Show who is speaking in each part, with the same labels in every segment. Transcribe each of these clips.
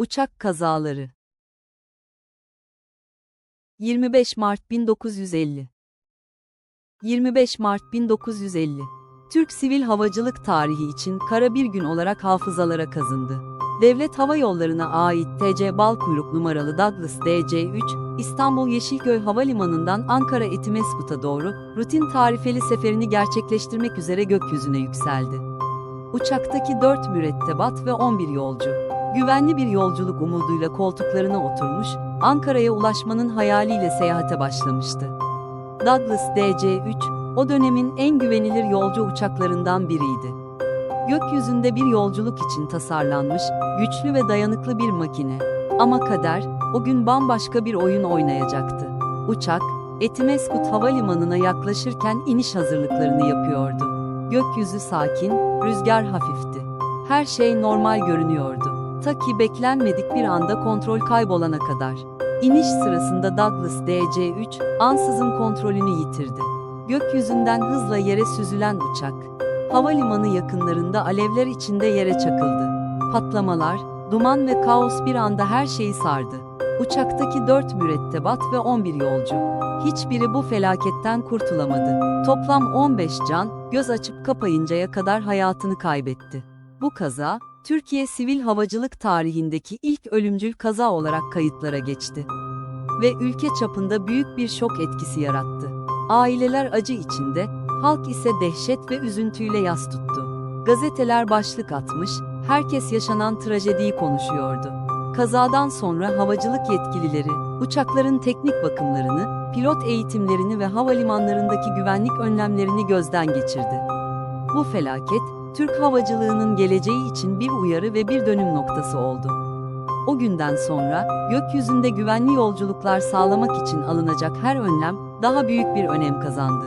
Speaker 1: Uçak kazaları 25 Mart 1950 25 Mart 1950 Türk sivil havacılık tarihi için kara bir gün olarak hafızalara kazındı. Devlet Hava Yolları'na ait TC Balkuyruk numaralı Douglas DC-3, İstanbul Yeşilköy Havalimanı'ndan Ankara Etimeskut'a doğru rutin tarifeli seferini gerçekleştirmek üzere gökyüzüne yükseldi. Uçaktaki 4 mürettebat ve 11 yolcu, güvenli bir yolculuk umuduyla koltuklarına oturmuş, Ankara'ya ulaşmanın hayaliyle seyahate başlamıştı. Douglas DC-3, o dönemin en güvenilir yolcu uçaklarından biriydi. Gökyüzünde bir yolculuk için tasarlanmış, güçlü ve dayanıklı bir makine. Ama kader, o gün bambaşka bir oyun oynayacaktı. Uçak, Etimeskut Havalimanı'na yaklaşırken iniş hazırlıklarını yapıyordu. Gökyüzü sakin, rüzgar hafifti. Her şey normal görünüyordu. Ta ki beklenmedik bir anda kontrol kaybolana kadar. İniş sırasında Douglas DC-3, ansızın kontrolünü yitirdi. Gökyüzünden hızla yere süzülen uçak, havalimanı yakınlarında alevler içinde yere çakıldı. Patlamalar, duman ve kaos bir anda her şeyi sardı. Uçaktaki 4 mürettebat ve 11 yolcu. Hiçbiri bu felaketten kurtulamadı. Toplam 15 can, göz açıp kapayıncaya kadar hayatını kaybetti. Bu kaza, Türkiye sivil havacılık tarihindeki ilk ölümcül kaza olarak kayıtlara geçti. Ve ülke çapında büyük bir şok etkisi yarattı. Aileler acı içinde, halk ise dehşet ve üzüntüyle yas tuttu. Gazeteler başlık atmış, herkes yaşanan trajediyi konuşuyordu. Kazadan sonra havacılık yetkilileri, uçakların teknik bakımlarını, pilot eğitimlerini ve havalimanlarındaki güvenlik önlemlerini gözden geçirdi. Bu felaket, Türk havacılığının geleceği için bir uyarı ve bir dönüm noktası oldu. O günden sonra, gökyüzünde güvenli yolculuklar sağlamak için alınacak her önlem, daha büyük bir önem kazandı.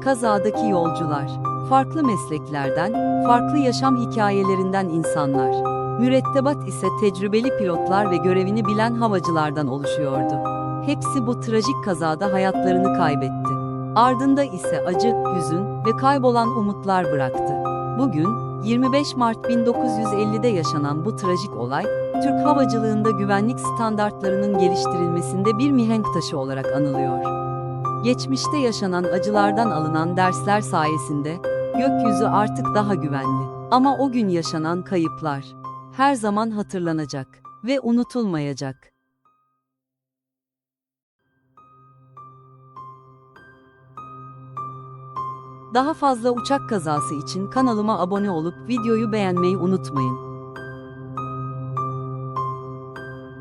Speaker 1: Kazadaki yolcular, farklı mesleklerden, farklı yaşam hikayelerinden insanlar. Mürettebat ise tecrübeli pilotlar ve görevini bilen havacılardan oluşuyordu. Hepsi bu trajik kazada hayatlarını kaybetti. Ardında ise acı, hüzün ve kaybolan umutlar bıraktı. Bugün, 25 Mart 1950'de yaşanan bu trajik olay, Türk havacılığında güvenlik standartlarının geliştirilmesinde bir mihenk taşı olarak anılıyor. Geçmişte yaşanan acılardan alınan dersler sayesinde gökyüzü artık daha güvenli. Ama o gün yaşanan kayıplar her zaman hatırlanacak ve unutulmayacak. Daha fazla uçak kazası için kanalıma abone olup videoyu beğenmeyi unutmayın.